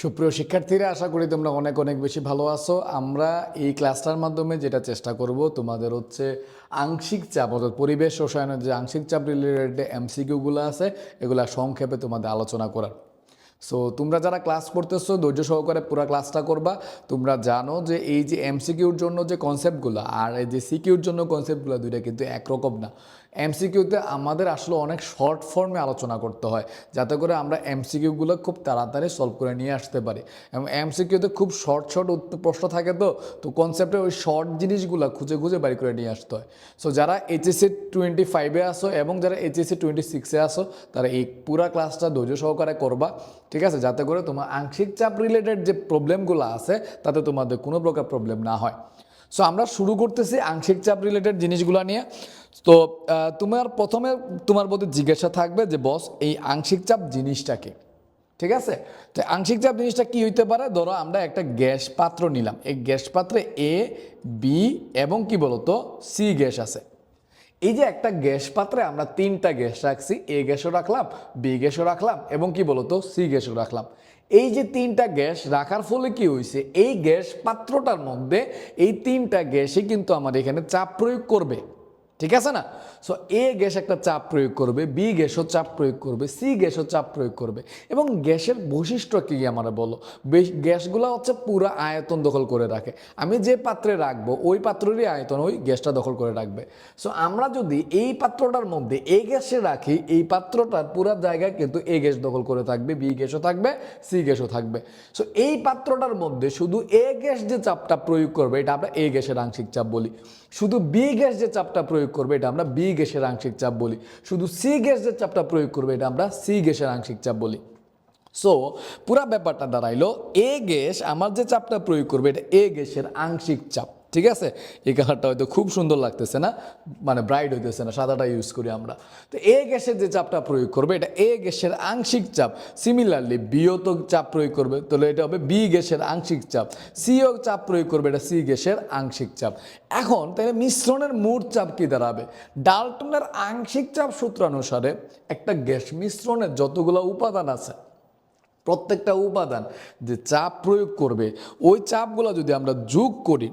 সুপ্রিয় শিক্ষার্থীরা, আশা করি তোমরা অনেক অনেক বেশি ভালো আছো। আমরা এই ক্লাসটার মাধ্যমে যেটা চেষ্টা করব, তোমাদের হচ্ছে আংশিক চাপ, অর্থাৎ পরিবেশ রসায়নের যে আংশিক চাপ রিলেটেড এমসিকিউগুলো আছে, এগুলা সংক্ষেপে তোমাদের আলোচনা করার। সো তোমরা যারা ক্লাস করতেছো, ধৈর্য সহকারে পুরো ক্লাসটা করবা। তোমরা জানো যে এই যে এমসিকিউর জন্য যে কনসেপ্টগুলো আর এই যে সিকিউর জন্য কনসেপ্টগুলো দুইটা কিন্তু একরকম না। এমসিকিউতে আমাদের আসলে অনেক শর্ট ফর্মে আলোচনা করতে হয়, যাতে করে আমরা এমসিকিউগুলো খুব তাড়াতাড়ি সলভ করে নিয়ে আসতে পারি। এবং এমসিকিউতে খুব শর্ট শর্ট প্রশ্ন থাকে তো তো কনসেপ্টে ওই শর্ট জিনিসগুলো খুঁজে খুঁজে বাড়ি করে নিয়ে আসতে হয়। সো যারা এইচএসসি টোয়েন্টি ফাইভে আসো এবং যারা এইচএসসি টোয়েন্টি সিক্সে আসো, তারা এই পুরা ক্লাসটা ধৈর্য সহকারে করবা, ঠিক আছে? যাতে করে তোমার আংশিক চাপ রিলেটেড যে প্রবলেমগুলো আছে, তাতে তোমাদের কোনো প্রকার প্রবলেম না হয়। সো আমরা শুরু করতেছি আংশিক চাপ রিলেটেড জিনিসগুলো নিয়ে। তো তোমার প্রথমে তোমার প্রতি জিজ্ঞাসা থাকবে যে, বস, এই আংশিক চাপ জিনিসটা কি? ঠিক আছে? তো আংশিক চাপ জিনিসটা কি হইতে পারে? ধরো, আমরা একটা গ্যাস পাত্র নিলাম। এই গ্যাস পাত্রে এ বি এবং কি বলতো? সি গ্যাস আছে। এই যে একটা গ্যাস পাত্রে আমরা তিনটা গ্যাস রাখছি এ গ্যাসও রাখলাম বি গ্যাসও রাখলাম এবং কি বলতো? সি গ্যাসও রাখলাম। এই যে তিনটা গ্যাস রাখার ফলে কি হয়েছে এই গ্যাস পাত্রটার মধ্যে এই তিনটা গ্যাসই কিন্তু আমার এখানে চাপ প্রয়োগ করবে। ঠিক আছে না? সো এ গ্যাস একটা চাপ প্রয়োগ করবে বি গ্যাসও চাপ প্রয়োগ করবে সি গ্যাসও চাপ প্রয়োগ করবে এবং গ্যাসের বৈশিষ্ট্য কী আমার বলো? গ্যাসগুলো হচ্ছে পুরো আয়তন দখল করে রাখে। আমি যে পাত্রে রাখব, ওই পাত্রেরই আয়তন ওই গ্যাসটা দখল করে রাখবে। সো আমরা যদি এই পাত্রটার মধ্যে এ গ্যাসে রাখি, এই পাত্রটার পুরো জায়গায় কিন্তু এ গ্যাস দখল করে থাকবে বি গ্যাসও থাকবে সি গ্যাসও থাকবে। সো এই পাত্রটার মধ্যে শুধু এ গ্যাস যে চাপটা প্রয়োগ করবে, এটা আমরা এ গ্যাসের আংশিক চাপ বলি। শুধু বি গ্যাস যে চাপটা প্রয়োগ করবে, এটা আমরা বি গ্যাসের আংশিক চাপ বলি। শুধু সি গ্যাস যে চাপটা প্রয়োগ করবে, এটা আমরা সি গ্যাসের আংশিক চাপ বলি। সো পুরা ব্যাপারটা দাঁড়াইলো এ গ্যাস আমার যে চাপটা প্রয়োগ করবে, এটা এ গ্যাসের আংশিক চাপ। ঠিক আছে? এই কালারটা হয়তো খুব সুন্দর লাগতেছে না? মানে ব্রাইট হইতেছে না, সাদাটা ইউজ করি আমরা। তো এ গ্যাসের যে চাপটা প্রয়োগ করবে, এটা এ গ্যাসের আংশিক চাপ। সিমিলারলি বিও তো চাপ প্রয়োগ করবে, তাহলে এটা হবে বি গ্যাসের আংশিক চাপ। সিও চাপ প্রয়োগ করবে, এটা সি গ্যাসের আংশিক চাপ। এখন, তাহলে মিশ্রণের মোট চাপ কি দাঁড়াবে? ডালটনের আংশিক চাপ সূত্রানুসারে একটা গ্যাস মিশ্রণের যতগুলো উপাদান আছে, প্রত্যেকটা উপাদান যে চাপ প্রয়োগ করবে, ওই চাপগুলো যদি আমরা যোগ করি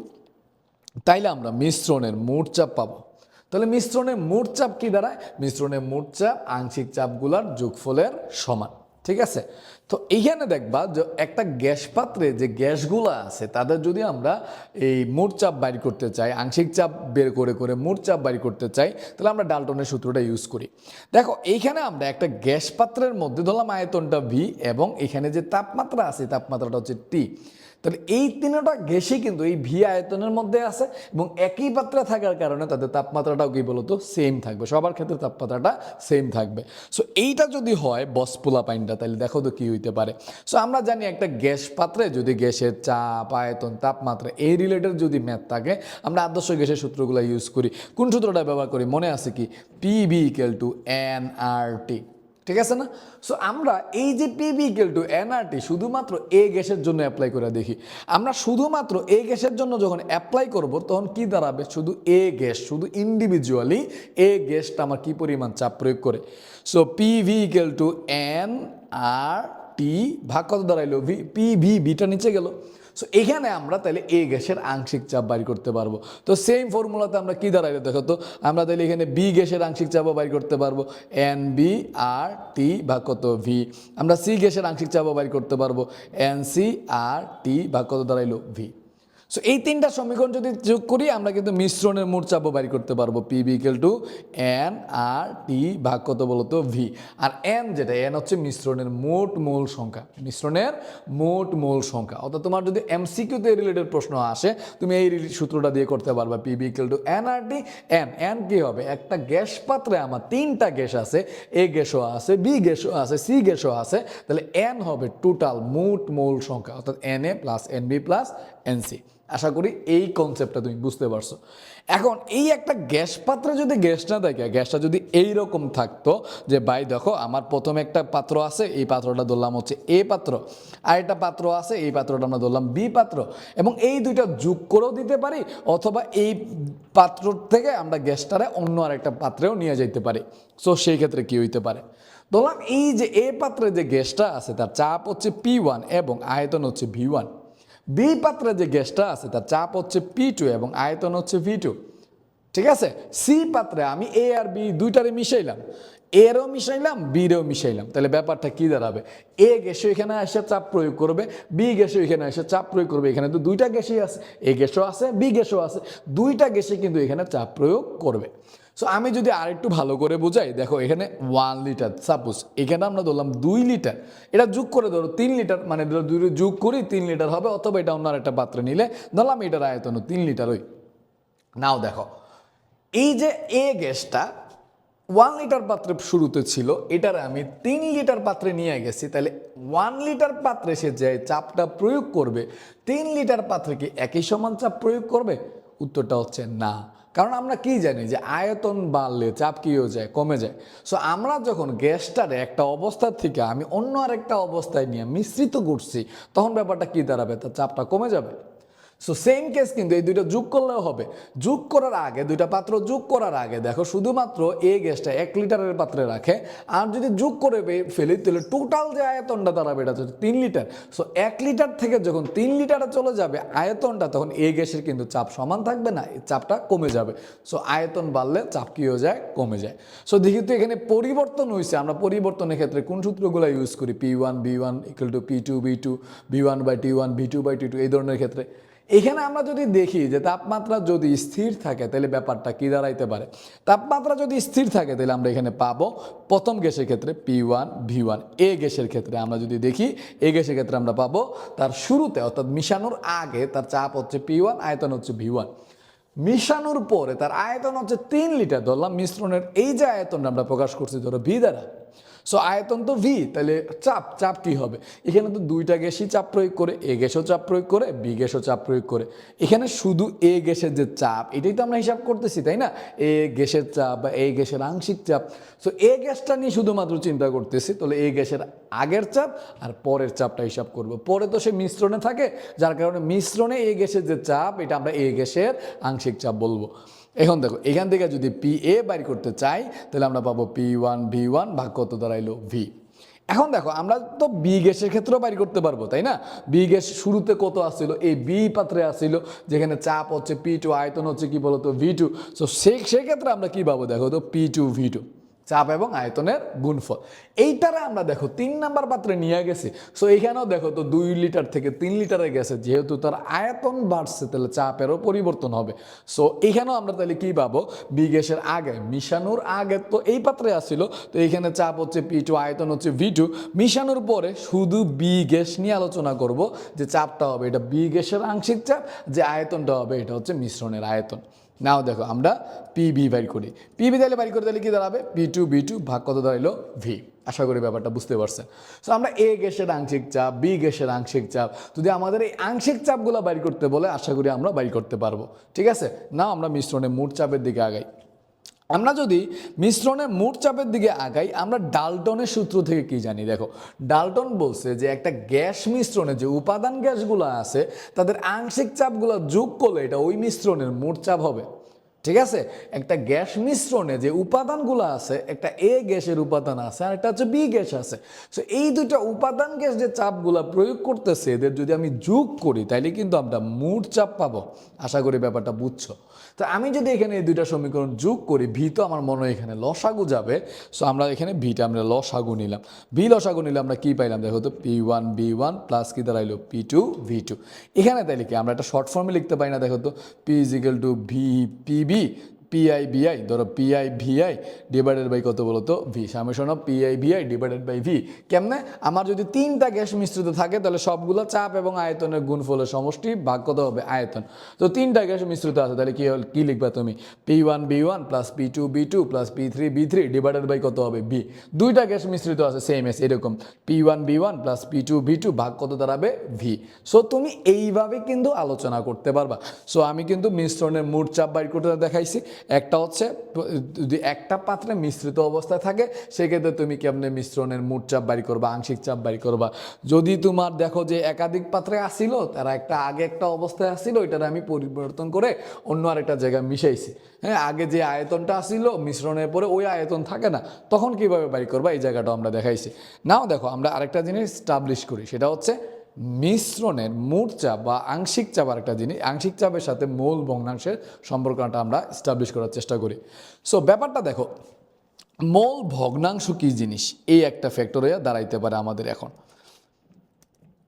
তাইলে আমরা মিশ্রণের মোট চাপ পাবো। তাহলে মিশ্রণের মোট চাপ কি দাঁড়ায়? মিশ্রণের মোট চাপ আংশিক চাপগুলোর যোগফলের সমান, ঠিক আছে? তো এইখানে দেখবা যে একটা গ্যাস পাত্রে যে গ্যাসগুলো আছে, তাদের যদি আমরা এই মোট চাপ বাইর করতে চাই, আংশিক চাপ বের করে করে মোট চাপ বাইর করতে চাই, তাহলে আমরা ডালটনের সূত্রটা ইউজ করি। দেখো, এইখানে আমরা একটা গ্যাস পাত্রের মধ্যে ধরলাম আয়তনটা ভি এবং এখানে যে তাপমাত্রা আছে, তাপমাত্রাটা হচ্ছে টি তাহলে এই তিনটা গ্যাসই কিন্তু এই ভি আয়তনের মধ্যে আছে এবং একই পাত্রে থাকার কারণে তাদের তাপমাত্রাটাও কি বলতো? সেম থাকবে। সবার ক্ষেত্রে তাপমাত্রাটা সেম থাকবে। সো এইটা যদি হয় বসপুলা পাইনটা, তাহলে দেখো তো কি হইতে পারে। সো আমরা জানি একটা গ্যাস পাত্রে যদি গ্যাসের চাপ, আয়তন, তাপমাত্রা এই রিলেটেড যদি ম্যাথ থাকে, আমরা আদর্শ গ্যাসের সূত্রগুলো ইউজ করি। কোন সূত্রটা ব্যবহার করি? মনে আছে কি? P V equal to N R T ঠিক আছে না? সো আমরা এই যে পিবি ইকুয়াল টু এনআরটি শুধুমাত্র এ গ্যাসের জন্য অ্যাপ্লাই করে দেখি। আমরা শুধুমাত্র এ গ্যাসের জন্য যখন অ্যাপ্লাই করব, তখন কি দাঁড়াবে? শুধু এ গ্যাস, শুধু ইন্ডিভিজুয়ালি এ গ্যাসটা আমার কি পরিমাণ চাপ প্রয়োগ করে? So PV equal to N R T ভাগ কত দাঁড়াইলো? ভি পি ভি বিটা নিচে গেল। সো এখানে আমরা তাহলে এ গ্যাসের আংশিক চাপ বাইর করতে পারব। তো সেম ফর্মুলাতে আমরা কী দাঁড়াইলে দেখো তো? আমরা তাহলে এখানে বি গ্যাসের আংশিক চাপও বাইর করতে পারব। এন বি আর টি বা কত ভি আমরা সি গ্যাসের আংশিক চাপও বাইর করতে পারব। এন সি আর টি বা কত দাঁড়াইলো ভি সো এই তিনটা সমীকরণ যদি যোগ করি, আমরা কিন্তু মিশ্রণের মোট চাপও বাড়ি করতে পারব। P V equal to N R T ভাগ কত বলতো ভি আর এন যেটা এন হচ্ছে মিশ্রণের মোট মূল সংখ্যা। মিশ্রণের মোট মূল সংখ্যা। অর্থাৎ তোমার যদি এমসিকিউতে রিলেটেড প্রশ্ন আসে, তুমি এই সূত্রটা দিয়ে করতে পারবা। P V equal to N R T N N কি হবে? একটা গ্যাস পাত্রে আমার তিনটা গ্যাস আছে। এ গ্যাসও আছে বি গ্যাসও আছে সি গ্যাসও আছে। তাহলে এন হবে টোটাল মোট মূল সংখ্যা। অর্থাৎ N A plus N B plus N C আশা করি এই কনসেপ্টটা তুমি বুঝতে পারছ। এখন এই একটা গ্যাস পাত্রে যদি গ্যাস না থাকে গ্যাসটা যদি এই রকম থাকতো যে, ভাই, দেখো, আমার প্রথমে একটা পাত্র আছে, এই পাত্রটা ধরলাম হচ্ছে এ পাত্র, আর একটা পাত্র আছে, এই পাত্রটা আমরা ধরলাম বি পাত্র। এবং এই দুইটা যোগ করেও দিতে পারি, অথবা এই পাত্র থেকে আমরা গ্যাসটারে অন্য আরেকটা পাত্রেও নিয়ে যেতে পারি। সো সেই ক্ষেত্রে কি হইতে পারে? ধরলাম এই যে, এ পাত্রে যে গ্যাসটা আছে, তার চাপ হচ্ছে পি ওয়ান এবং আয়তন হচ্ছে ভি ওয়ান। বি পাত্রে যে গ্যাসটা আছে, তার চাপ হচ্ছে পি টু এবং আয়তন হচ্ছে ভি টু ঠিক আছে? সি পাত্রে আমি এ আর বি দুইটারে মিশাইলাম। এরও মিশাইলাম বিরেও মিশাইলাম। তাহলে ব্যাপারটা কি দাঁড়াবে? এ গ্যাসও এখানে এসে চাপ প্রয়োগ করবে বি গ্যাসও এখানে এসে চাপ প্রয়োগ করবে। এখানে তো দুইটা গ্যাসই আছে। এ গ্যাসও আছে বি গ্যাসও আছে। দুইটা গ্যাসে কিন্তু এখানে চাপ প্রয়োগ করবে। সো আমি যদি আরেকটু ভালো করে বোঝাই, দেখো এখানে ওয়ান লিটার সাপোজ এখানে আমরা ধরলাম দুই লিটার এটা যোগ করে ধরো তিন লিটার মানে ধরো দুই যোগ করি, তিন লিটার হবে, অথবা এটা অন্য একটা পাত্রে নিলে, ধরলাম এটার আয়তন তিন লিটার ওই। নাও দেখো, এই যে এ গ্যাসটা ওয়ান লিটার পাত্রে শুরুতে ছিল, এটার আমি তিন লিটার পাত্রে নিয়ে গেছি, তাহলে ওয়ান লিটার পাত্রে সে যে চাপটা প্রয়োগ করবে, তিন লিটার পাত্রে কি একই সমান চাপ প্রয়োগ করবে? উত্তরটা হচ্ছে না। কারণ আমরা কি জানি যে আয়তন বাড়লে চাপ কি হয়ে যায়? কমে যায়। সো আমরা যখন গ্যাসটারে একটা অবস্থা থেকে আমি অন্য আরেকটা অবস্থায় নিয়ে মিশ্রিত ঘুরছি তখন ব্যাপারটা কি দাঁড়াবে? তার চাপটা কমে যাবে। সো সেম কেস কিন্তু এই দুইটা যোগ করলেও হবে। যোগ করার আগে, দুইটা পাত্র যোগ করার আগে, দেখো শুধুমাত্র এ গ্যাসটা এক লিটারের পাত্রে রাখে। আর যদি যোগ করে ফেলি, তাহলে টোটাল যে আয়তনটা দাঁড়াবে, এটা হচ্ছে তিন লিটার। সো এক লিটার থেকে যখন তিন লিটারে চলে যাবে আয়তনটা, তখন এ গ্যাসের কিন্তু চাপ সমান থাকবে না, এই চাপটা কমে যাবে। সো আয়তন বাড়লে চাপ কি হয়ে যায়? কমে যায়। সো দেখি তো এখানে পরিবর্তন হয়েছে আমরা পরিবর্তনের ক্ষেত্রে কোন সূত্রগুলো ইউজ করি? P one V one equal to P two V two V one by T one V two by T two এই ধরনের ক্ষেত্রে। এখানে আমরা যদি দেখি যে তাপমাত্রা যদি স্থির থাকে, তাহলে ব্যাপারটা কি দাঁড়াইতে পারে? তাপমাত্রা যদি স্থির থাকে, তাহলে আমরা এখানে পাবো প্রথম গ্যাসের ক্ষেত্রে P one V one A গ্যাসের ক্ষেত্রে আমরা যদি দেখি এ গ্যাসের ক্ষেত্রে আমরা পাবো তার শুরুতে, অর্থাৎ মিশানোর আগে তার চাপ হচ্ছে পি ওয়ান আয়তন হচ্ছে ভি ওয়ান মিশানোর পরে তার আয়তন হচ্ছে তিন লিটার, ধরলাম মিশ্রণের এই যে আয়তনটা আমরা প্রকাশ করছি ধরো ভি দ্বারা। সো আয়তন তো ভি তাহলে চাপ চাপ কি হবে? এখানে তো দুইটা গ্যাসই চাপ প্রয়োগ করে, এ গ্যাসও চাপ প্রয়োগ করে, বি গ্যাসও চাপ প্রয়োগ করে। এখানে শুধু এ গ্যাসের যে চাপ, এটাই তো আমরা হিসাব করতেছি, তাই না? এ গ্যাসের চাপ বা এই গ্যাসের আংশিক চাপ। সো এ গ্যাসটা নিয়ে শুধুমাত্র চিন্তা করতেছি, তাহলে এ গ্যাসের আগের চাপ আর পরের চাপটা হিসাব করব। পরে তো সে মিশ্রণে থাকে, যার কারণে মিশ্রণে এ গ্যাসের যে চাপ, এটা আমরা এ গ্যাসের আংশিক চাপ বলব। এখন দেখো, এখান থেকে যদি পি এ বাইর করতে চাই, তাহলে আমরা পাবো পি ওয়ান ভি ওয়ান ভাগ কত দাঁড়াইলো ভি এখন দেখো, আমরা তো বি গ্যাসের ক্ষেত্রেও বাইর করতে পারব, তাই না? বি গ্যাস শুরুতে কত আসছিল? এই বি পাত্রে আসছিল, যেখানে চাপ হচ্ছে পি টু আয়তন হচ্ছে কি বলতো ভি টু সো সেই সেক্ষেত্রে আমরা কি পাবো? দেখো তো পি টু ভি টু চাপ এবং আয়তনের গুণফল। এইটারে আমরা দেখো, তিন নাম্বার পাত্রে নিয়ে গেছি। সো এখানেও দেখো তো দুই লিটার থেকে তিন লিটারে গেছে, যেহেতু তার আয়তন বাড়ছে, তাহলে চাপেরও পরিবর্তন হবে। সো এখানেও আমরা তাহলে কি পাবো? বি গ্যাসের আগে, মিশানোর আগে তো এই পাত্রে আসছিল তো এখানে চাপ হচ্ছে পি টু আয়তন হচ্ছে ভি টু মিশানোর পরে শুধু বি গ্যাস নিয়ে আলোচনা করব যে চাপটা হবে, এটা বি গ্যাসের আংশিক চাপ, যে আয়তনটা হবে, এটা হচ্ছে মিশ্রণের আয়তন। নাও দেখো, আমরা পি ভি বাইর করি। পি ভি তাহলে বাইর করে তাহলে কি দাঁড়াবে? পি টু বি টু ভাগ কত দাঁড়াইলো? ভি আশা করি ব্যাপারটা বুঝতে পারছেন। সো আমরা এ গ্যাসের আংশিক চাপ বি গ্যাসের আংশিক চাপ, যদি আমাদের এই আংশিক চাপগুলো বাইর করতে বলে, আশা করি আমরা বাইর করতে পারব। ঠিক আছে? নাও, আমরা মিশ্রণে মোট চাপের দিকে আগাই। আমরা যদি মিশ্রণের মোট চাপের দিকে আগাই, আমরা ডালটনের সূত্র থেকে কি জানি? দেখো, ডালটন বলছে যে একটা গ্যাস মিশ্রণে যে উপাদান গ্যাসগুলো আছে, তাদের আংশিক চাপগুলো যোগ করলে এটা ওই মিশ্রণের মোট চাপ হবে। ঠিক আছে? একটা গ্যাস মিশ্রণে যে উপাদানগুলো আছে, একটা এ গ্যাসের উপাদান আছে আর একটা হচ্ছে বি গ্যাস আছে। সো এই দুইটা উপাদান গ্যাস যে চাপগুলো প্রয়োগ করতেছে, এদের যদি আমি যোগ করি, তাইলে কিন্তু আমরা মোট চাপ পাবো। আশা করি ব্যাপারটা বুঝছ? তো আমি যদি এখানে এই দুইটা সমীকরণ যোগ করি ভি তো আমার মনে হয় এখানে লসাগু যাবে। সো আমরা এখানে ভিটা আমরা লসাগু নিলাম। ভি লসাগু নিলে আমরা কি পাইলাম? দেখো তো P one B one plus কি দাঁড়াইলো? পি টু ভি টু এখানে তাইলে কি, আমরা একটা শর্ট ফর্মে লিখতে পারি না, দেখো তো P equal to V PV PI VI ধরো পিআই ভিআই ডিভাইডেড বাই কত বলো তো V summation of PI VI divided by V কেমনে? আমার যদি তিনটা গ্যাস মিশ্রিত থাকে, তাহলে সবগুলো চাপ এবং আয়তনের গুণফলের সমষ্টি ভাগ কত হবে? আয়তন। তো তিনটা গ্যাস মিশ্রিত আছে, তাহলে কি হল- কি লিখবা তুমি? P one V one plus P two V two plus P three V three divided by কত হবে? বি দুইটা গ্যাস মিশ্রিত আছে সেম এস এরকম। P one V one plus P two V two ভাগ কত দাঁড়াবে? ভি সো তুমি এইভাবে কিন্তু আলোচনা করতে পারবা। সো আমি কিন্তু মিশ্রণের মোট চাপ বাইর করতে দেখাইছি। একটা হচ্ছে, যদি একটা পাত্রে মিশ্রিত অবস্থায় থাকে, সেক্ষেত্রে তুমি কেমনে মিশ্রণের মোট চাপ বাড়ি করবা, আংশিক চাপ বাড়ি করবা? যদি তোমার দেখো যে একাধিক পাত্রে আসিল, তারা একটা আগে একটা অবস্থায় আসিল, ওইটার আমি পরিবর্তন করে অন্য আরেকটা জায়গায় মিশাইছি। হ্যাঁ আগে যে আয়তনটা আসিল, মিশ্রণের পরে ওই আয়তন থাকে না, তখন কীভাবে বাড়ি করবা? এই জায়গাটা আমরা দেখাইছি। নাও দেখো, আমরা আরেকটা জিনিস স্টাবলিশ করি, সেটা হচ্ছে মিশ্রণের মোট চাপ বা আংশিক চাপ আরেকটা জিনিস, আংশিক চাপের সাথে মূল ভগ্নাংশের সম্পর্কটা আমরা স্টাবলিশ করার চেষ্টা করি। সো ব্যাপারটা দেখো, মূল ভগ্নাংশ কী জিনিস? এই একটা ফ্যাক্টরে দাঁড়াইতে পারে আমাদের এখন।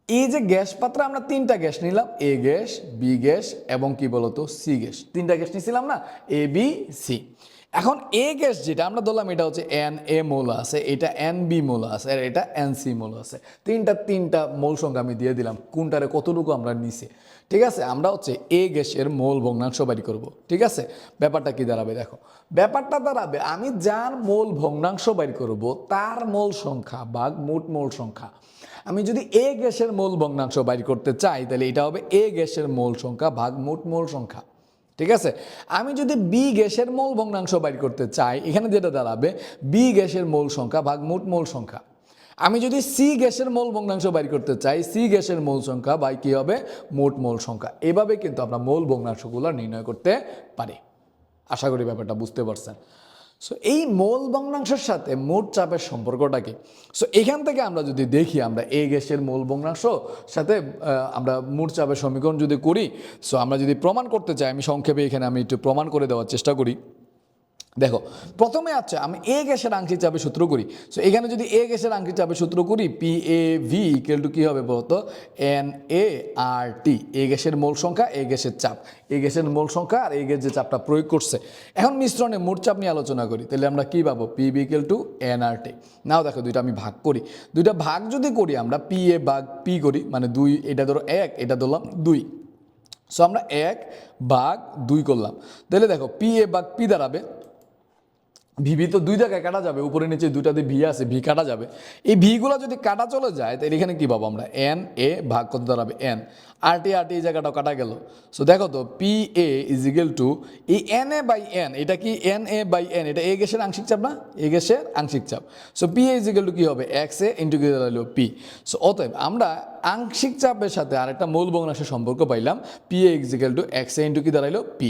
এই যে গ্যাস পাত্রে আমরা তিনটা গ্যাস নিলাম এ গ্যাস বি গ্যাস এবং কি বলতো? C gas. তিনটা গ্যাস নিছিলাম না? এ বি সি এখন এ গ্যাস যেটা আমরা ধরলাম এটা হচ্ছে এন এ মোল আছে, এটা এন বি মোল আছে, আর এটা এন সি মোল আছে। তিনটা তিনটা মোল সংখ্যা আমি দিয়ে দিলাম, কোনটারে কতটুকু আমরা নিছি। ঠিক আছে? আমরা হচ্ছে এ গ্যাসের মোল ভগ্নাংশ বাড়ি করব, ঠিক আছে? ব্যাপারটা কি দাঁড়াবে দেখো। ব্যাপারটা দাঁড়াবে, আমি যার মোল ভগ্নাংশ বাড়ি করব, তার মোল সংখ্যা বা মোট মোল সংখ্যা। আমি যদি এ গ্যাসের মোল ভগ্নাংশ বাইর করতে চাই, তাহলে এটা হবে এ গ্যাসের মোল সংখ্যা ভাগ মোট মোল সংখ্যা। ঠিক আছে? আমি যদি বি গ্যাসের মোল ভগ্নাংশ বাইর করতে চাই, এখানে যেটা দাঁড়াবে বি গ্যাসের মোল সংখ্যা ভাগ মোট মোল সংখ্যা। আমি যদি সি গ্যাসের মোল ভগ্নাংশ বাইর করতে চাই সি গ্যাসের মোল সংখ্যা বাই কী হবে? মোট মোল সংখ্যা। এভাবে কিন্তু আমরা মোল ভগ্নাংশগুলো নির্ণয় করতে পারি। আশা করি ব্যাপারটা বুঝতে পারছেন। সো এই মোল ভগ্নাংশের সাথে মোট চাপের সম্পর্কটাকে সো এখান থেকে আমরা যদি দেখি, আমরা এ গ্যাসের মোল ভগ্নাংশ সাথে আমরা মোট চাপের সমীকরণ যদি করি সো আমরা যদি প্রমাণ করতে চাই, আমি সংক্ষেপে এখানে আমি একটু প্রমাণ করে দেওয়ার চেষ্টা করি। দেখো, প্রথমে আচ্ছা আমি এ গ্যাসের আংশিক চাপে সূত্র করি। সো এখানে যদি এ গ্যাসের আংশিক চাপের সূত্র করি P A V equal to কী হবে বলতো? এন এ আর টি এ গ্যাসের মোল সংখ্যা এ গ্যাসের চাপ। এ গ্যাসের মোল সংখ্যা আর এ গ্যাস যে চাপটা প্রয়োগ করছে। এখন মিশ্রণে মোট চাপ নিয়ে আলোচনা করি, তাহলে আমরা কী পাবো? P V equal to N R T now দেখো, দুইটা আমি ভাগ করি। দুইটা ভাগ যদি করি আমরা পি এ ভাগ পি করি মানে দুই, এটা ধরো এক, এটা ধরলাম দুই। সো আমরা এক ভাগ দুই করলাম। তাহলে দেখো পি এ ভাগ পি দাঁড়াবে ভিভি তো দুই জায়গায় কাটা যাবে, উপরে নিচে দুইটাতে ভি আছে, ভি কাটা যাবে। এই ভিগুলো যদি কাটা চলে যায়, তাহলে এখানে কী পাবো আমরা? এন, এ, ভাগ করতে দাঁড়াবে? এন। আর টি আর টি এই জায়গাটাও কাটা গেল। সো দেখো তো P A is equal to এই এন এ বাই এন এটা কি এন এ বাই এন এটা এ গ্যাসের আংশিক চাপ না? এ গ্যাসের আংশিক চাপ। So P A is equal to কী হবে? এক্স এ ইন্টু কি পি সো অতএব আমরা আংশিক চাপের সাথে আরেকটা মূল ভগ্নাংশের সম্পর্ক পাইলাম। P A equal to X A into কি দাঁড়াইলো? পি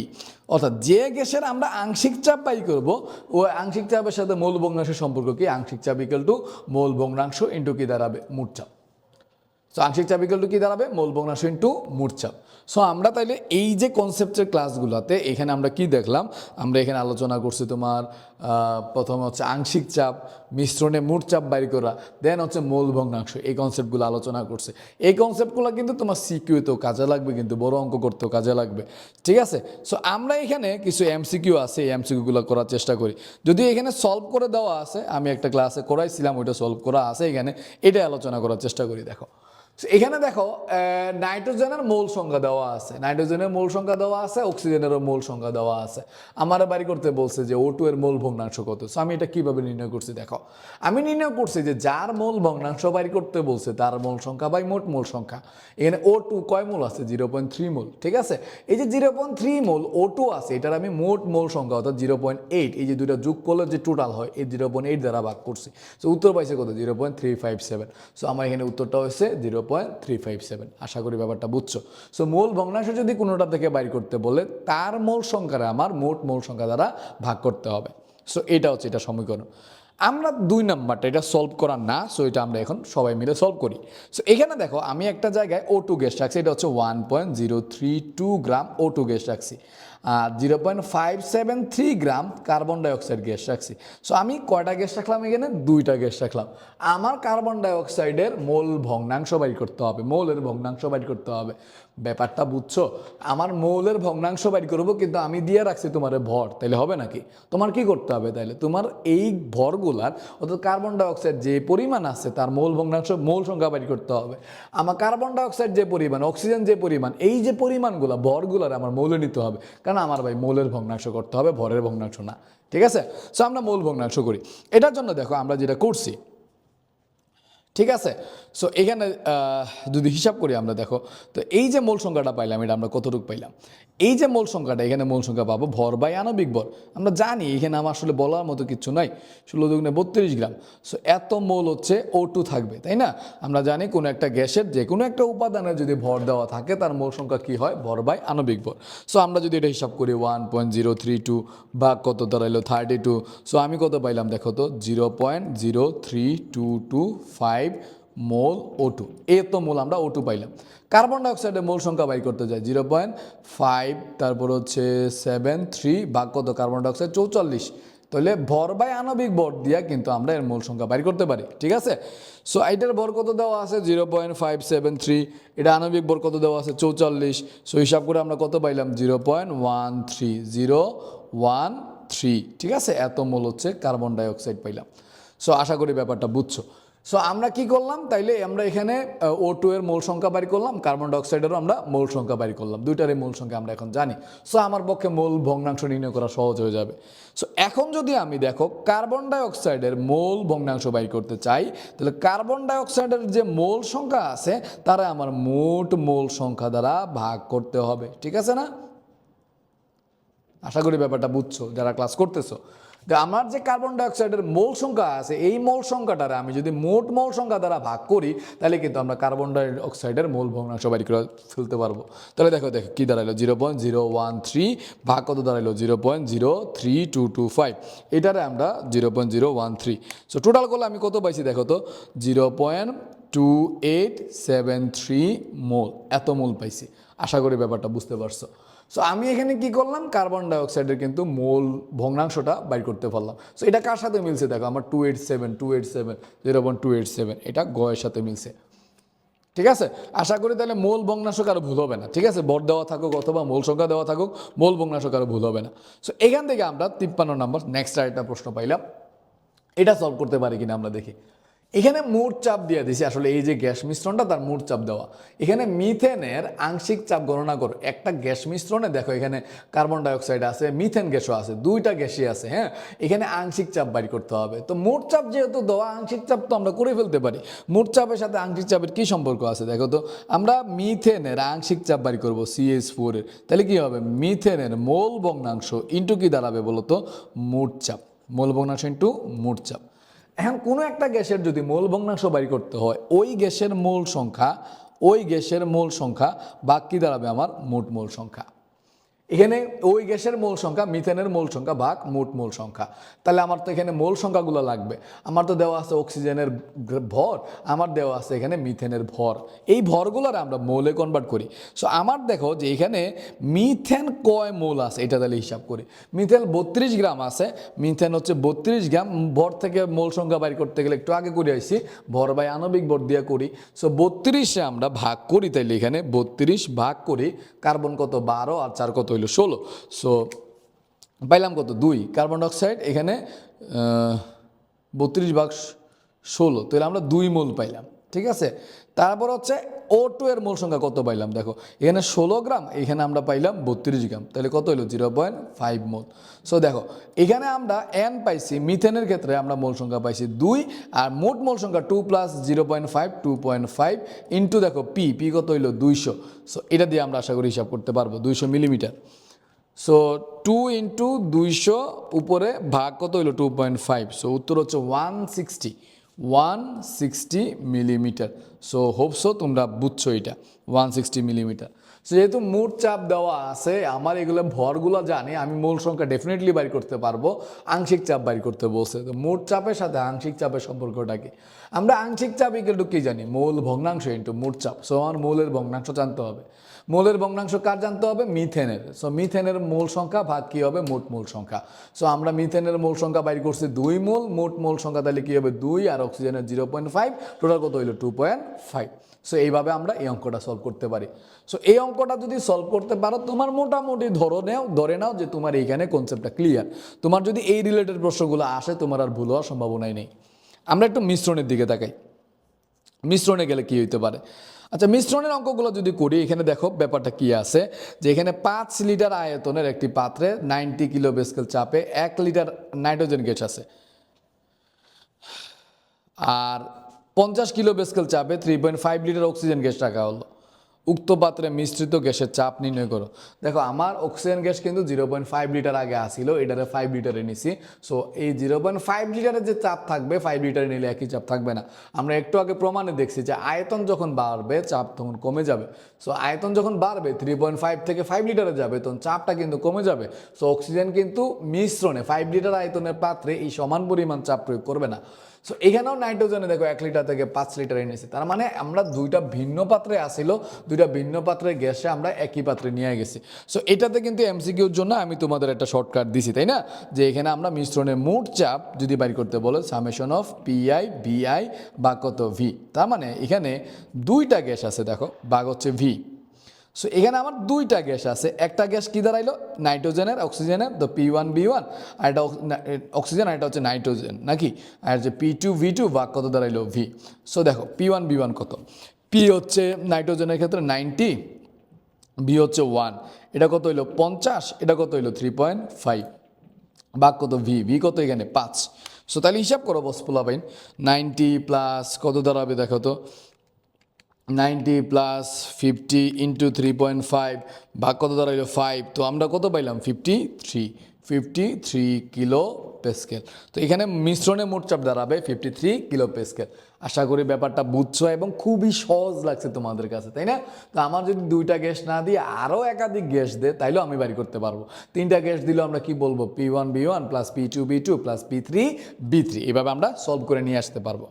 অর্থাৎ যে গ্যাসের আমরা আংশিক চাপ বাই করব ওই আংশিক চাপের সাথে মূল ভগ্নাংশের সম্পর্ক কি? আংশিক চাপ ইকুয়াল টু মূল ভগ্নাংশ ইন্টু কি দাঁড়াবে? মোট চাপ। সো আংশিক চাপ ইকুয়াল টু কী দাঁড়াবে? মূল ভগ্নাংশ ইন্টু মোট চাপ। সো আমরা তাইলে এই যে কনসেপ্টের ক্লাসগুলোতে এখানে আমরা কি দেখলাম? আমরা এখানে আলোচনা করছি তোমার প্রথমে হচ্ছে আংশিক চাপ, মিশ্রণে মোট চাপ বাইর করা দেন হচ্ছে মূল ভগ্নাংশ। এই কনসেপ্টগুলো আলোচনা করছে। এই কনসেপ্টগুলো কিন্তু তোমার সিকিউতেও কাজে লাগবে, কিন্তু বড় অঙ্ক করতেও কাজে লাগবে। ঠিক আছে? সো আমরা এখানে কিছু এমসিকিউ আছে, এই এমসিকিউগুলো করার চেষ্টা করি। যদি এখানে সলভ করে দেওয়া আছে, আমি একটা ক্লাসে করাইছিলাম, ওইটা সলভ করা আছে এখানে, এটাই আলোচনা করার চেষ্টা করি, দেখো। এখানে দেখো নাইট্রোজেনের মূল সংখ্যা দেওয়া আছে। নাইট্রোজেনের মূল সংখ্যা দেওয়া আছে, অক্সিজেনেরও মূল সংখ্যা দেওয়া আছে। আমার বাড়ি করতে বলছে যে ও টু এর মূল ভগ্নাংশ কত? সো আমি এটা কীভাবে নির্ণয় করছি দেখো, আমি নির্ণয় করছি যে, যার মূল ভগ্নাংশ বাড়ি করতে বলছে, তার মূল সংখ্যা বাই মোট মূল সংখ্যা। এখানে ও টু কয় মূল আছে? জিরো পয়েন্ট থ্রি মূল, ঠিক আছে? এই যে জিরো পয়েন্ট থ্রি মূল ও টু আছে, এটার আমি মোট মূল সংখ্যা, অর্থাৎ জিরো পয়েন্ট এইট এই যে দুইটা যোগ করলে যে টোটাল হয়, এই জিরো পয়েন্ট এইট দ্বারা ভাগ করছি। সো উত্তর পাইছে কত? Zero point three five seven so আমার এখানে উত্তরটা হচ্ছে zero point three five seven. আশা করি ব্যাপারটা বুঝছ। সো মূল ভগ্নাংশ যদি কোনোটা থেকে বাইর করতে বলে, তার মূল সংখ্যারে আমার মোট মূল সংখ্যা দ্বারা ভাগ করতে হবে। সো এটা হচ্ছে এটা সমীকরণ। আমরা দুই নাম্বারটা, এটা সলভ করার না সো এটা আমরা এখন সবাই মিলে সলভ করি। সো এখানে দেখো, আমি একটা জায়গায় ও টু গ্যাস রাখছি, এটা হচ্ছে one point zero three two gram O two gas রাখছি। Zero point five seven three gram carbon dioxide gas রাখছি। সো আমি কয়টা গ্যাস রাখলাম এখানে? দুইটা গ্যাস রাখলাম। আমার কার্বন ডাইঅক্সাইডের মোল ভগ্নাংশ বাইর করতে হবে। মৌলের ভগ্নাংশ বাইর করতে হবে। ব্যাপারটা বুঝছ? আমার মৌলের ভগ্নাংশ বাইর করব, কিন্তু আমি দিয়ে রাখছি তোমার ভর। তাহলে হবে নাকি? তোমার কি করতে হবে তাহলে তোমার এই ভরগুলার, অর্থাৎ কার্বন ডাইঅক্সাইড যে পরিমাণ আছে, তার মৌল ভগ্নাংশ, মৌল সংখ্যা বাইর করতে হবে। আমার কার্বন ডাইঅক্সাইড যে পরিমাণ অক্সিজেন যে পরিমাণ, এই যে পরিমাণগুলো, ভরগুলার আমার মৌলে নিতে হবে। কারণ আমার ভাই মূলের ভগ্নাংশ করতে হবে, ভরের ভগ্নাংশ না। ঠিক আছে? সো আমরা মূল ভগ্নাংশ করি। এটার জন্য দেখো, আমরা যেটা করছি ঠিক আছে? সো এখানে যদি হিসাব করি আমরা, দেখো, তো এই যে মূল সংখ্যাটা পাইলাম, এটা আমরা কতটুকু পাইলাম? এই যে মূল সংখ্যাটা, এখানে মূল সংখ্যা পাবো, ভর বাই আণবিক ভর। আমরা জানি এখানে আমার আসলে বলার মতো কিছু নাই, ষোলো দুগুণে বত্রিশ গ্রাম। সো এত মোল হচ্ছে ও টু থাকবে, তাই না? আমরা জানি কোনো একটা গ্যাসের যে কোনো একটা উপাদানের যদি ভর দেওয়া থাকে, তার মূল সংখ্যা কী হয়? ভর বাই আণবিক ভর। সো আমরা যদি এটা হিসাব করি one point zero three two বা কত দাঁড়াইলো থার্টি টু সো আমি কত পাইলাম, দেখো তো zero point zero three two two five mole O two এ তো মোল, আমরা ও টু পাইলাম। কার্বন ডাইঅক্সাইডের মোল সংখ্যা বাই করতে যায় জিরো পয়েন্ট ফাইভ তারপর হচ্ছে সেভেন থ্রি ভাগ কত? কার্বন ডাইঅক্সাইড চৌচল্লিশ। তাহলে ভর বাই আণবিক ভর দিয়া কিন্তু আমরা এর মোল সংখ্যা বাইর করতে পারি, ঠিক আছে? সো এইটার ভর কত দেওয়া আছে? Zero point five seven three এটা আণবিক ভর কত দেওয়া আছে? চৌচল্লিশ। সো হিসাব করে আমরা কত পাইলাম? Zero point one three zero one three ঠিক আছে? এত মোল হচ্ছে কার্বন ডাইঅক্সাইড পাইলাম। সো আশা করি ব্যাপারটা বুঝছ। সো আমরা কি করলাম? তাইলে আমরা এখানে ও টু এর মূল সংখ্যা বাড়ি করলাম কার্বন ডাইঅক্সাইডেরও আমরা মূল সংখ্যা বাড়ি করলাম। দুইটারই মূল সংখ্যা আমরা এখন জানি। সো আমার পক্ষে মূল ভগ্নাংশ নির্ণয় করা সহজ হয়ে যাবে। সো এখন যদি আমি দেখো কার্বন ডাইঅক্সাইডের মূল ভগ্নাংশ বাড়ি করতে চাই, তাহলে কার্বন ডাইঅক্সাইডের যে মূল সংখ্যা আছে, তারা আমার মোট মূল সংখ্যা দ্বারা ভাগ করতে হবে। ঠিক আছে না? আশা করি ব্যাপারটা বুঝছ, যারা ক্লাস করতেছো। যে আমার যে কার্বন ডাইঅক্সাইডের মোল সংখ্যা আছে, এই মোল সংখ্যাটারে আমি যদি মোট মোল সংখ্যা দ্বারা ভাগ করি, তাহলে কিন্তু আমরা কার্বন ডাইঅক্সাইডের মোল ভগ্নাংশ বাড়ি করে ফেলতে পারব। তাহলে দেখো দেখো কী দাঁড়াইলো? Zero point zero one three ভাগ কত দাঁড়াইলো? Zero point zero three two two five এটারে আমরা zero point zero one three so total করলে আমি কত পাইছি দেখো তো? Zero point two eight seven three mole, এত মোল পাইছি। আশা করি ব্যাপারটা বুঝতে পারছ। সো আমি এখানে কি করলাম? কার্বন ডাইঅক্সাইডের কিন্তু মোল ভগ্নাংশটা বাইর করতে পারলাম। সো এটা কার সাথে মিলছে? দেখো, আমার two eight seven two eight seven zero point two eight seven এটা গয়ের সাথে মিলছে। ঠিক আছে? আশা করি তাহলে মোল ভগ্নাংশ কারও ভুল হবে না। ঠিক আছে? বর দেওয়া থাকুক অথবা মোল সংখ্যা দেওয়া থাকুক, মোল ভগ্নাংশ কারও ভুল হবে না। সো এখান থেকে আমরা তিপ্পান্ন নম্বর নেক্সট আরেকটা প্রশ্ন পাইলাম। এটা সলভ করতে পারি কিনা আমরা দেখি। এখানে মোট চাপ দিয়ে দিছি, আসলে এই যে গ্যাস মিশ্রণটা তার মোট চাপ দেওয়া। এখানে মিথেনের আংশিক চাপ গণনা করো। একটা গ্যাস মিশ্রণে দেখো এখানে কার্বন ডাইঅক্সাইড আছে, মিথেন গ্যাসও আছে, দুইটা গ্যাসই আছে হ্যাঁ? এখানে আংশিক চাপ বাড়ি করতে হবে। তো মোট চাপ যেহেতু দেওয়া, আংশিক চাপ তো আমরা করে ফেলতে পারি। মোট চাপের সাথে আংশিক চাপের কি সম্পর্ক আছে দেখো তো? আমরা মিথেনের আংশিক চাপ বাড়ি করব সিএস ফোরের তাহলে কি হবে? মিথেনের মোল ভগ্নাংশ ইন্টু কি দাঁড়াবে বলো তো মোট চাপ। মোল ভগ্নাংশ ইন্টু মোট চাপ। এখন কোনো একটা গ্যাসের যদি মূল ভগ্নাংশ বাড়ি করতে হয়, ওই গ্যাসের মূল সংখ্যা, ওই গ্যাসের মূল সংখ্যা বাকি দাঁড়াবে আমার মোট মূল সংখ্যা। এখানে ওই গ্যাসের মোল সংখ্যা, মিথেনের মূল সংখ্যা ভাগ মোট মূল সংখ্যা। তাহলে আমার তো এখানে মূল সংখ্যাগুলো লাগবে। আমার তো দেওয়া আছে অক্সিজেনের ভর, আমার দেওয়া আছে এখানে মিথেনের ভর। এই ভরগুলোর আমরা মোলে কনভার্ট করি। সো আমার দেখো যে এখানে মিথেন কয় মোল আছে, এটা তাহলে হিসাব করি। মিথেন বত্রিশ গ্রাম আছে, মিথেন হচ্ছে বত্রিশ গ্রাম, ভর থেকে মোল সংখ্যা বাইর করতে গেলে একটু আগে করে আসছি ভর বাই আণবিক ভর দিয়ে করি। সো বত্রিশে আমরা ভাগ করি, তাইলে এখানে বত্রিশ ভাগ করি, কার্বন কত? বারো, আর চার কত? হইল ষোলো। সো পাইলাম কত? দুই। কার্বন ডাইঅক্সাইড এখানে বত্রিশ ভাগ ষোলো। তাহলে আমরা দুই মোল পাইলাম। ঠিক আছে? তারপর হচ্ছে ও টু এর মূল সংখ্যা কত পাইলাম? দেখো, এখানে ষোলো গ্রাম, এখানে আমরা পাইলাম বত্রিশ গ্রাম। তাহলে কত হলো zero point five mole. So দেখো, এখানে আমরা এন পাইছি, মিথেনের ক্ষেত্রে আমরা মোল সংখ্যা পাইছি দুই, আর মোট মোল সংখ্যা two plus zero point five two point five into দেখো পি পি কত হইল? দুইশো। সো এটা দিয়ে আমরা আশা করি হিসাব করতে পারব, দুইশো মিলিমিটার। সো টু ইন্টু দুইশো, উপরে ভাগ কত হইল? টু পয়েন্ট ফাইভ সো উত্তর হচ্ছে one sixty one sixty millimetre so hope so তোমরা বুঝছ এটা ওয়ান সিক্সটি মিলিমিটার সো যেহেতু মোট চাপ দেওয়া আছে, আমার এগুলো ভরগুলো জানি, আমি মূল সংখ্যা ডেফিনেটলি বাড়ি করতে পারব, আংশিক চাপ বাড়ি করতে বলছে। তো মোট চাপের সাথে আংশিক চাপের সম্পর্কটা কি? আমরা আংশিক চাপ ইকুয়াল কি জানি? মূল ভগ্নাংশ ইন্টু মোট চাপ। সো আমার মূলের ভগ্নাংশ জানতে হবে। মূলের ভগ্নাংশ কার জানতে হবে? মিথেনের। সো মিথেনের মূল সংখ্যা, ভাগ কী হবে? মোট মূল সংখ্যা। সো আমরা মিথেনের মূল সংখ্যা বাইর করছি দুই মূল। মোট মূল সংখ্যা তাহলে কী হবে? দুই আর অক্সিজেনের জিরো পয়েন্ট ফাইভ। টোটাল কত হইল? টু পয়েন্ট ফাইভ সো এইভাবে আমরা এই অঙ্কটা সলভ করতে পারি। সো এই অঙ্কটা যদি সলভ করতে পারো, তোমার মোটামুটি ধরো নেও, ধরে নাও যে তোমার এইখানে কনসেপ্টটা ক্লিয়ার তোমার যদি এই রিলেটেড প্রশ্নগুলো আসে, তোমার আর ভুল হওয়ার সম্ভাবনাই নেই। আমরা একটু মিশ্রণের দিকে তাকাই। মিশ্রণে গেলে কি হইতে পারে? আচ্ছা মিশ্রণের অঙ্কগুলো যদি করি, এখানে দেখো ব্যাপারটা কি আছে, যে এখানে পাঁচ লিটার আয়তনের একটি পাত্রে নাইনটি কিলো বেসকেল চাপে এক লিটার নাইট্রোজেন গ্যাস আছে। আর পঞ্চাশ কিলো বেসকেল চাপে three point five litre oxygen gas রাখা হলো। উক্ত পাত্রে মিশ্রিত গ্যাসের চাপ নির্ণয় করো। দেখো, আমার অক্সিজেন গ্যাস কিন্তু জিরো পয়েন্ট ফাইভ লিটার আগে আসিল এটারে ফাইভ লিটারে নিছি। সো এই জিরো পয়েন্ট ফাইভ লিটারের যে চাপ থাকবে ফাইভ লিটারে নিলে একই চাপ থাকবে না। আমরা একটু আগে প্রমাণে দেখছি যে আয়তন যখন বাড়বে, চাপ তখন কমে যাবে। সো আয়তন যখন বাড়বে থ্রি পয়েন্ট ফাইভ থেকে ফাইভ লিটারে যাবে, তখন চাপটা কিন্তু কমে যাবে। সো অক্সিজেন কিন্তু মিশ্রণে ফাইভ লিটার আয়তনের পাত্রে এই সমান পরিমাণ চাপ প্রয়োগ করবে না। সো এখানেও নাইট্রোজেনে দেখো এক লিটার থেকে পাঁচ লিটার এনেছি তার মানে আমরা দুইটা ভিন্ন পাত্রে আসিল, দুইটা ভিন্ন পাত্রে গ্যাসে আমরা একই পাত্রে নিয়ে গেছি। সো এটাতে কিন্তু এমসিকিউর জন্য আমি তোমাদের একটা শর্টকাট দিছি, তাই না? যে এখানে আমরা মিশ্রণের মোট চাপ যদি বাইর করতে বলো সামেশন অফ পিআই বিআই বা কত ভি তার মানে এখানে দুইটা গ্যাস আছে, দেখো বাঘ হচ্ছে ভি সো এখানে আমার দুইটা গ্যাস আছে। একটা গ্যাস কী দাঁড়াইলো? নাইট্রোজেনের, অক্সিজেনের তো পি ওয়ান বি ওয়ান আর এটা অক্সিজেন, আর এটা হচ্ছে নাইট্রোজেন, নাকি? আর হচ্ছে পি টু ভি টু বা কত দাঁড়াইলো? ভি সো দেখো পি ওয়ান বি ওয়ান কত? পি হচ্ছে নাইট্রোজেনের ক্ষেত্রে নাইনটি বি হচ্ছে ওয়ান, এটা কত হইল? পঞ্চাশ, এটা কত হইল? থ্রি পয়েন্ট ফাইভ বাঘ কত? ভি ভি কত এখানে? পাঁচ। সো তাহলে হিসাব করো বস পোলাপাইন, নাইনটি প্লাস কত দাঁড়াবে দেখো তো? Ninety plus fifty into three point five, ভাগ কত দাঁড়াইলো ফাইভ? তো আমরা কত পাইলাম? Fifty three. Fifty three kilo pascal. তো এখানে মিশ্রণে মোট চাপ দাঁড়াবে ফিফটি থ্রি কিলো পেস্কেল। আশা করি ব্যাপারটা বুঝছ এবং খুবই সহজ লাগছে তোমাদের কাছে, তাই না? তো আমার যদি দুইটা গ্যাস না দিয়ে আরও একাধিক গ্যাস দে তাইলেও আমি বাড়ি করতে পারব। তিনটা গ্যাস দিলেও আমরা কি বলব? P one, V one, plus P two, V two, plus P three, V three. এভাবে আমরা সলভ করে নিয়ে আসতে পারব।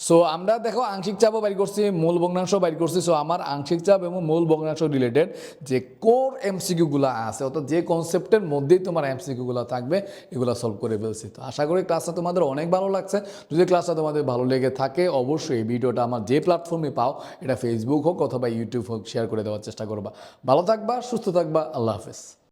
সো আমরা দেখো আংশিক চাপও বাইর করছি, মূল ভগ্নাংশ বাইর করছি। সো আমার আংশিক চাপ এবং মূল ভগ্নাংশ রিলেটেড যে কোর এমসিকিউগুলো আছে, অর্থাৎ যে কনসেপ্টের মধ্যেই তোমার এমসিকিউগুলো থাকবে, এগুলো সলভ করে ফেলছি। তো আশা করি ক্লাসটা তোমাদের অনেক ভালো লাগছে। যদি ক্লাসটা তোমাদের ভালো লেগে থাকে, অবশ্যই ভিডিওটা আমার যে প্ল্যাটফর্মে পাও, এটা ফেসবুক হোক অথবা ইউটিউব হোক শেয়ার করে দেওয়ার চেষ্টা করবা। ভালো থাকবা, সুস্থ থাকবা, আল্লাহ হাফেজ।